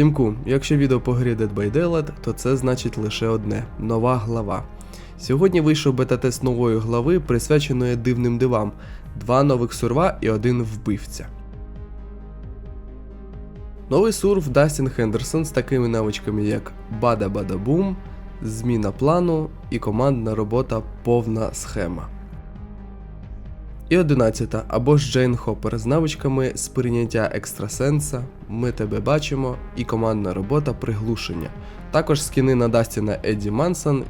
Всімку, якщо відео по грі Dead by Daylight, то це значить лише одне нова глава. Сьогодні вийшов бета-тест нової глави, присвяченої дивним дивам: два нових сурва і один вбивця. Новий сурв Дастін Хендерсон з такими навичками, як Бада Бада Бум, зміна плану і командна робота повна схема. І 11 або ж Джейн Хоппер з навичками сприйняття екстрасенса, ми тебе бачимо і командна робота приглушення. Також скіни на Дастіна Едді Мансон.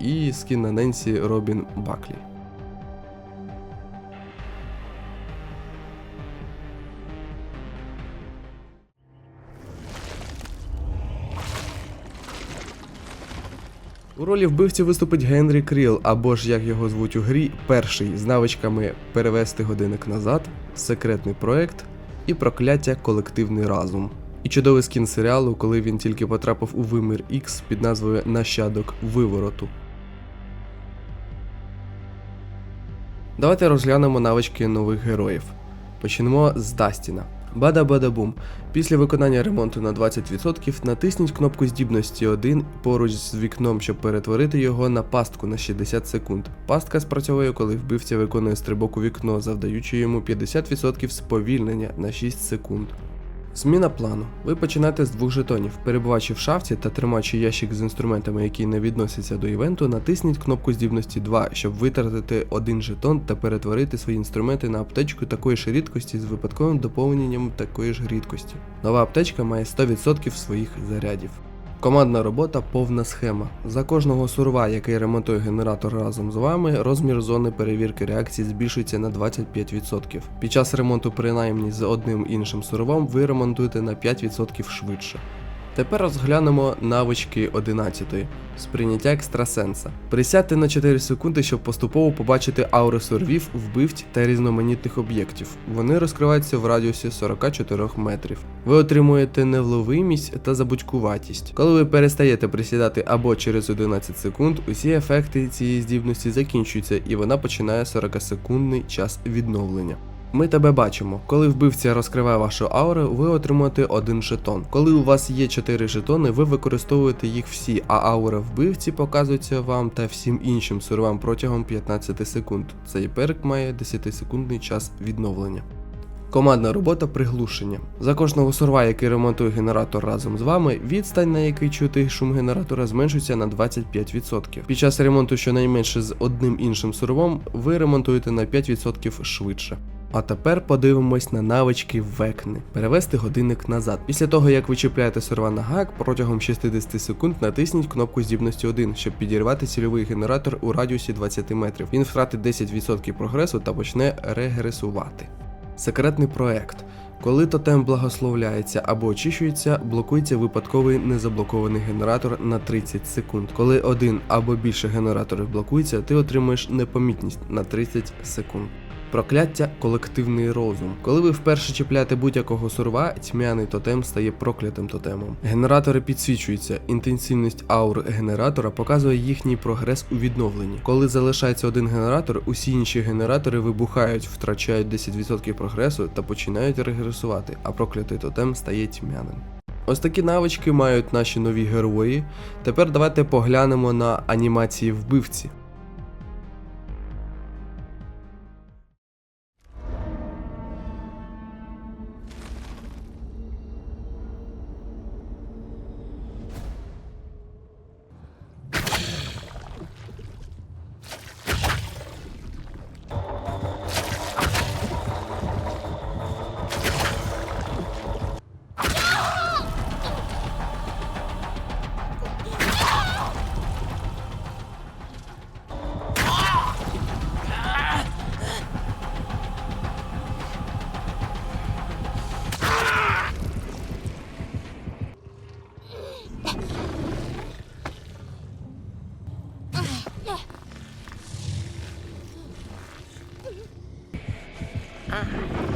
І скін на Ненсі Робін Баклі. У ролі вбивці виступить Генрі Кріл, або ж як його звуть у грі, перший з навичками перевести годинник назад, секретний проект і прокляття колективний разум. І чудовий скін серіалу, коли він тільки потрапив у вимір X під назвою Нащадок вивороту. Давайте розглянемо навички нових героїв. Почнемо з Дастіна. Бада-бада-бум. Після виконання ремонту на 20% натисніть кнопку здібності 1 поруч з вікном, щоб перетворити його на пастку на 60 секунд. Пастка спрацьовує, коли вбивця виконує стрибок у вікно, завдаючи йому 50% сповільнення на 6 секунд. Зміна плану. Ви починаєте з двох жетонів. Перебуваючи в шафті та тримаючи ящик з інструментами, які не відносяться до івенту, натисніть кнопку здібності 2, щоб витратити один жетон та перетворити свої інструменти на аптечку такої ж рідкості з випадковим доповненням такої ж рідкості. Нова аптечка має 100% своїх зарядів. Командна робота повна схема. За кожного сурва, який ремонтує генератор разом з вами, розмір зони перевірки реакції збільшується на 25%. Під час ремонту принаймні з одним іншим сурвом ви ремонтуєте на 5% швидше. Тепер розглянемо навички 11. Сприйняття екстрасенса. Присядьте на 4 секунди, щоб поступово побачити аури сурвів, вбивць та різноманітних об'єктів. Вони розкриваються в радіусі 44 метрів. Ви отримуєте невловимість та забудькуватість. Коли ви перестаєте присідати або через 11 секунд, усі ефекти цієї здібності закінчуються і вона починає 40-секундний час відновлення. Ми тебе бачимо. Коли вбивця розкриває вашу ауру, ви отримуєте один жетон. Коли у вас є 4 жетони, ви використовуєте їх всі, а аура вбивці показується вам та всім іншим сурвам протягом 15 секунд. Цей перк має 10-секундний час відновлення. Командна робота приглушення. За кожного сурва, який ремонтує генератор разом з вами, відстань, на який чути шум генератора, зменшується на 25%. Під час ремонту щонайменше з одним іншим сурвом, ви ремонтуєте на 5% швидше. А тепер подивимось на навички векни. Перевести годинник назад. Після того, як ви чіпляєте сурва на гак, протягом 60 секунд натисніть кнопку здібності 1, щоб підірвати цільовий генератор у радіусі 20 метрів. Він втратить 10% прогресу та почне регресувати. Секретний проект. Коли тотем благословляється або очищується, блокується випадковий незаблокований генератор на 30 секунд. Коли один або більше генераторів блокується, ти отримуєш непомітність на 30 секунд. Прокляття колективний розум. Коли ви вперше чіпляєте будь-якого сурва, тьмяний тотем стає проклятим тотемом. Генератори підсвічуються. Інтенсивність аур генератора показує їхній прогрес у відновленні. Коли залишається один генератор, усі інші генератори вибухають, втрачають 10% прогресу та починають регресувати, а проклятий тотем стає тьмяним. Ось такі навички мають наші нові герої. Тепер давайте поглянемо на анімації вбивці. 啊。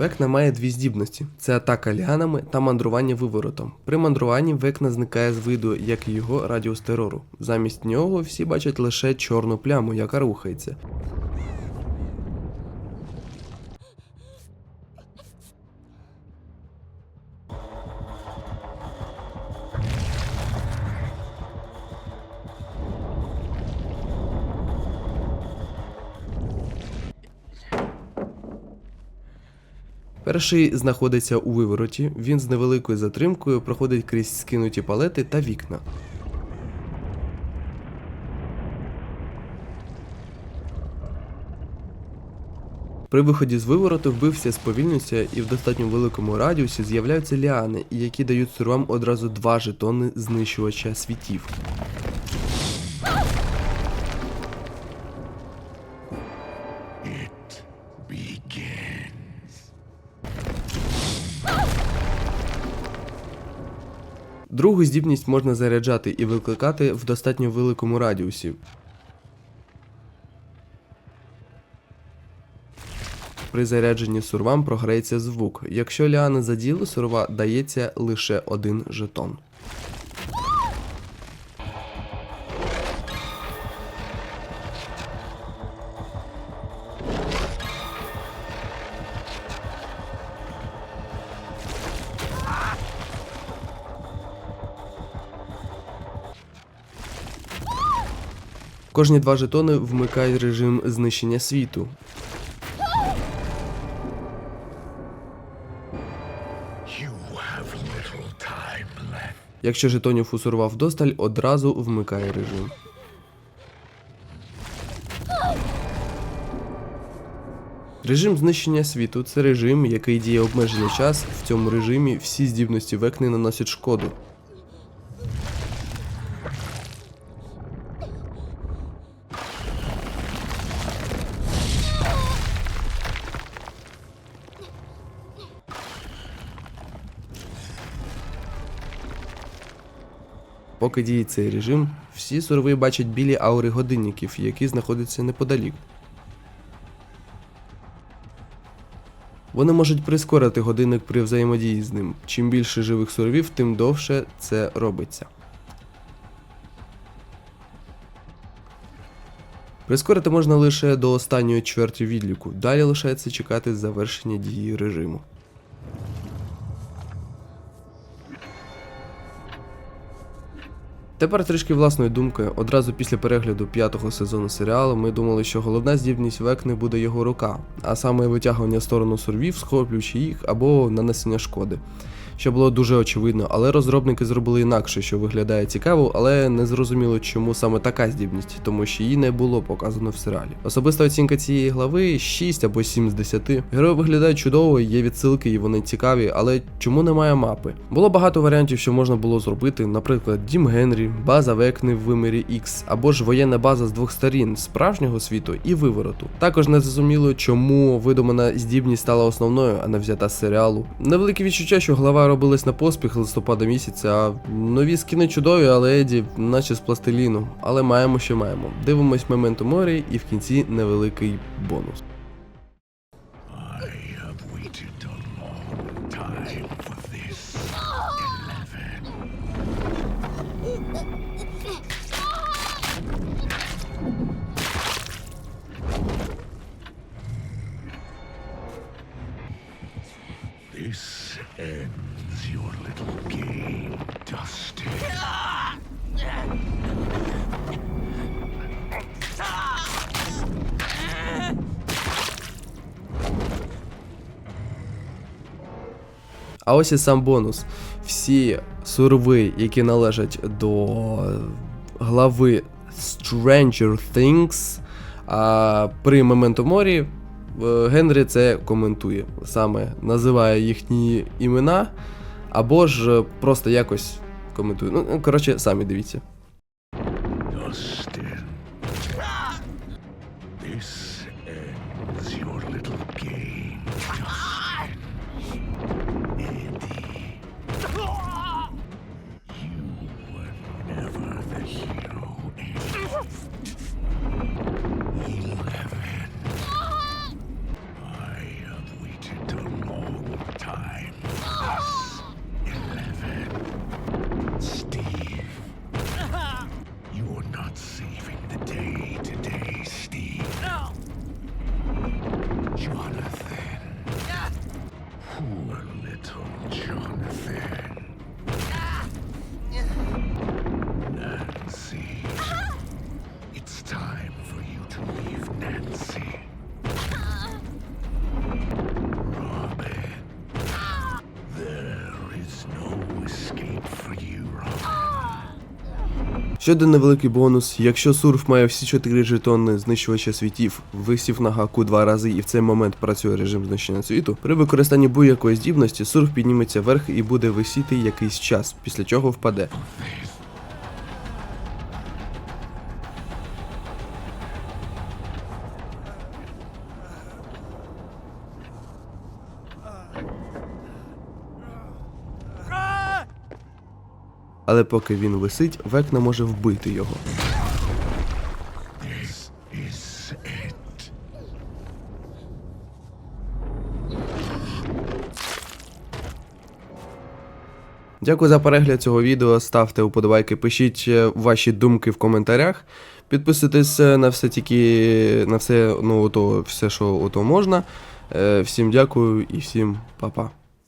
Векна має дві здібності: це атака ліанами та мандрування виворотом. При мандруванні Векна зникає з виду, як і його радіус терору. Замість нього всі бачать лише чорну пляму, яка рухається. Перший знаходиться у вивороті, він з невеликою затримкою проходить крізь скинуті палети та вікна. При виході з вивороту вбився сповільнюється і в достатньо великому радіусі з'являються ліани, які дають сурвам одразу два жетони знищувача світів. Другу здібність можна заряджати і викликати в достатньо великому радіусі. При зарядженні сурвам програється звук. Якщо ліана заділи сурва, дається лише один жетон. Кожні два жетони вмикають режим знищення світу. Якщо жетонів у сурва вдосталь, одразу вмикає режим. Режим знищення світу це режим, який діє обмежений час. В цьому режимі всі здібності векни наносять шкоду. Поки діє цей режим, всі сурви бачать білі аури годинників, які знаходяться неподалік. Вони можуть прискорити годинник при взаємодії з ним. Чим більше живих сурвів, тим довше це робиться. Прискорити можна лише до останньої чверті відліку. Далі лишається чекати завершення дії режиму. Тепер трішки власної думки. Одразу після перегляду п'ятого сезону серіалу ми думали, що головна здібність Векни буде його рука, а саме витягування сторону сурвів, схоплюючи їх або нанесення шкоди. Що було дуже очевидно, але розробники зробили інакше, що виглядає цікаво, але не зрозуміло, чому саме така здібність, тому що її не було показано в серіалі. Особиста оцінка цієї глави 6 або 7 з 10. Герої виглядають чудово, є відсилки і вони цікаві, але чому немає мапи? Було багато варіантів, що можна було зробити, наприклад, Дім Генрі, база Векни в вимірі X, або ж воєнна база з двох сторін справжнього світу і вивороту. Також не зрозуміло, чому видумана здібність стала основною, а не взята з серіалу. Невелике відчуття, що глава робилась на поспіх листопада місяця. Нові скини чудові, але Еді, наче з пластиліну. Але маємо, що маємо. Дивимось моменту Морі і в кінці невеликий бонус. А ось і сам бонус. Всі сурви, які належать до глави Stranger Things, а при Memento Mori е, Генрі це коментує. Саме називає їхні імена, або ж просто якось коментує. Ну, коротше, самі дивіться. Ще один невеликий бонус. Якщо сурф має всі 4 жетони знищувача світів, висів на гаку два рази і в цей момент працює режим знищення світу, при використанні будь-якої здібності сурф підніметься вверх і буде висіти якийсь час, після чого впаде. Але поки він висить, Век не може вбити його. Дякую за перегляд цього відео. Ставте уподобайки, пишіть е, ваші думки в коментарях. Підписуйтесь е, на все тільки на все, ну ото, все, що ото можна. Е, Всім дякую і всім па-па.